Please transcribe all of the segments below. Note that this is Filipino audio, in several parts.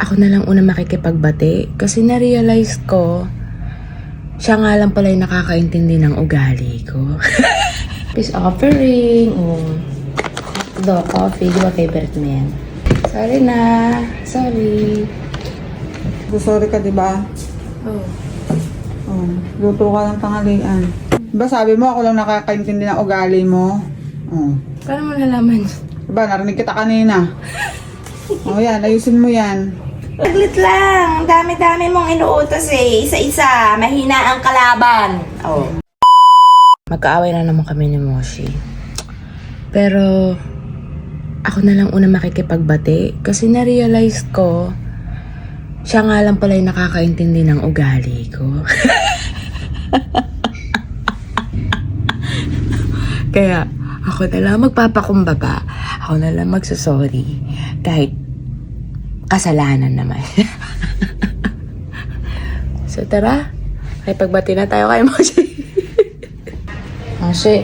ako na lang una makikipagbati kasi na-realize ko, siya nga lang pala yung nakakaintindi ng ugali ko. Peace offering, oh. Do, coffee, di ba favorite mo yan? Sorry na, sorry. Sorry ka, di ba? Oh. Oh, luto ka ng tanghalian. Diba sabi mo ako lang nakakaintindi ng ugali mo? Oh. Paano mo nalaman? Diba, narinig kita kanina. Oh, yan. Ayusin mo yan. Saglit lang. Ang dami-dami mong inuutos eh. Isa-isa. Mahina ang kalaban. Oh. Magkaaway na naman kami ni Moshi. Pero, ako na lang una makikipagbati kasi na-realize ko, siya nga lang pala yung nakakaintindi ng ugali ko. Kaya, ako na lang magpapakumbaba. Ako na lang magsasorry. Kahit kasalanan naman. so tara, ay pagbati na tayo kay Moshi. Moshi,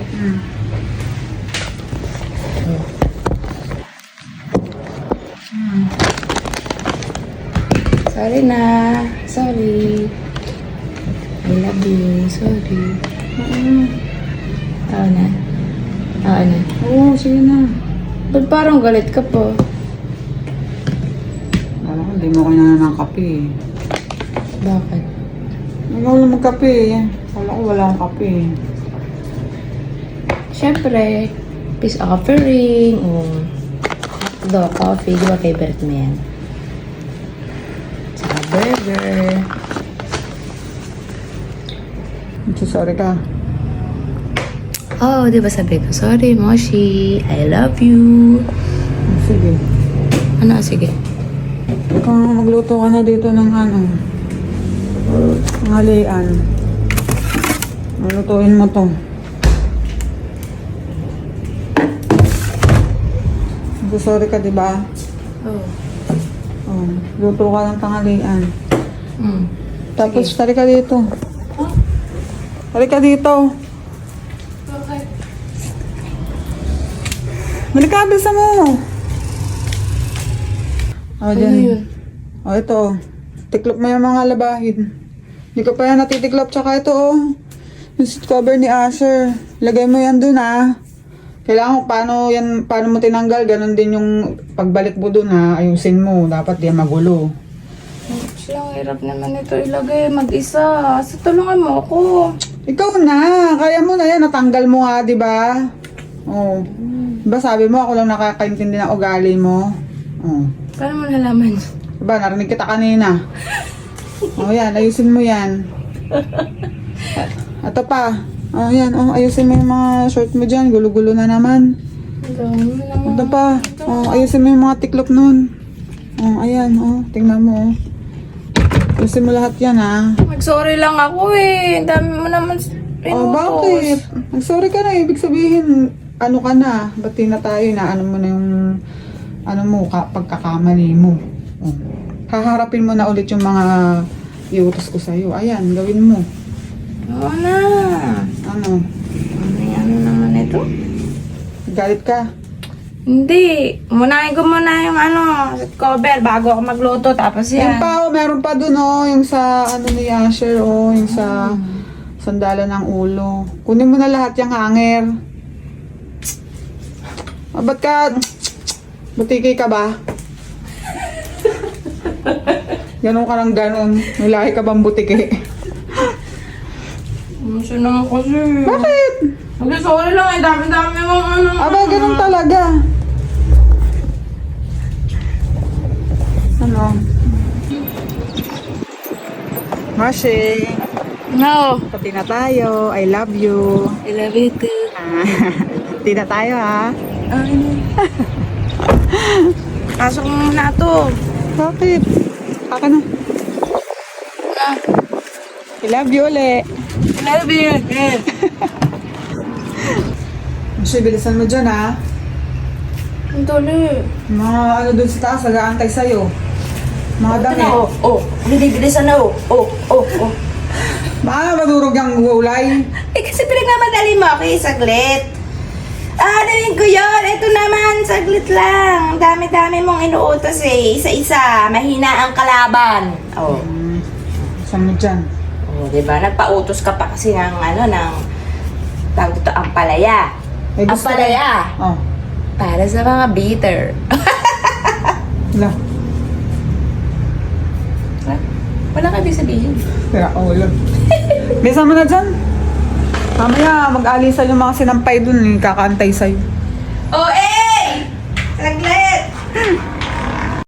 Hmm. Sorry na. Sorry. I love you. Sorry. Oo na. Oo na. Oo, sige na. Ba't parang galit ka po? Hindi mo kailangan ng kape eh. Bakit? Ikaw lang magkape eh. Wala ko, wala akong kape eh. Siyempre, peace offering. O, do, coffee. Di ba favorite mo yan? Saka burger. Sorry ka. Oh, di ba sabi ko, sorry, Moshi. I love you. Sige. Ano, sige. Ikaw magluto ka na dito ng ano. Halian. Lutuin mo to. Sorry ka, di ba? Oh. Oh, luto ka ng tanghalian. Mm. Tapos, tari ka dito. Tari ka dito. Bakit? Balik ka, bisa mo. Oh, Ano dyan. yun? Oh, ito. Tiklop mo yung mga labahin. Hindi ko pa yan natitiklop. Tsaka ito, oh. Yung seat cover ni Asher. Lagay mo yan dun, ah. Kailangan paano yan, paano mo tinanggal, ganun din yung pagbalik mo dun, ha. Ayusin mo. Dapat di magulo. Siya, ang hirap naman ito ilagay mag-isa. Sa tulungan mo ako. Ikaw na. Kaya mo na yan. Natanggal mo nga, di ba? Oh. Diba sabi mo, ako lang nakakaintindi ng ugali mo? Oh. Paano mo nalaman? Diba, narinig kita kanina. Oh, yan. Ayusin mo yan. Ito pa. Oh, yan. Oh, ayusin mo yung mga short mo dyan. Gulo-gulo na naman. Ito pa. Oh, ayusin mo yung mga tiklop nun. Oh, ayan. Oh, tingnan mo. Oh. Ayusin mo lahat yan, ha. Mag-sorry lang ako eh. Ang dami mo naman Oh, bakit? Sorry ka na. Ibig sabihin, ano ka na? Ba't na tayo na ano mo na yung ano mo, ka, pagkakamali mo. Oh. Haharapin mo na ulit yung mga iutos ko sa'yo. Ayan, gawin mo. Oo na. Ano? Ano yung ano naman ito? Galit ka? Hindi. Munahin ko muna yung ano, cover bago ako magluto. Tapos Yung yan. pa, oh, meron pa dun, oh. Yung sa, ano ni Asher, oh. Yung sa sandala ng ulo. Kunin mo na lahat yung hanger. Ah, ba't ka, butiki ka ba? Ganon ka ng ganon. May lahi ka bang butiki? Ano siya naman kasi. Bakit? Mag-sorry lang eh. Dami-dami mo ano. Aba, ganon talaga. Ano? Mashi, No. pati na tayo. I love you. I love you too. Pati na tayo, ha? Ano? Pasok mo muna to. Bakit? Akin na. Ah, I love you ulit. I love you. Mashi, bilisan mo dyan, ha? Ang dali. Mga ano dun sa taas, nag-aantay sa'yo. Mga Ito damit. na, oh. Oh. Bilibilisan na, oh. Oh, oh, oh. Baka madurog yung gulay. Eh, kasi pinagmamadali mo ako eh, saglit. Ah, narinig ko yun. Ito naman, saglit lang. Ang Dami-dami mong inuutos eh. Isa-isa. Mahina ang kalaban. Oh. Hmm. Saan mo dyan? Oh, di ba? Nagpautos ka pa kasi ng ano, ng tawag dito, ang palaya. Eh, ang gusto palaya. Oh. Para sa mga bitter. Wala. Wala ka ibig sabihin. Kaya ulo. Bisa mo na dyan. Mamaya, mag-alisa yung mga sinampay dun. eh, Kakantay sa'yo. Oh, eh! Saglit!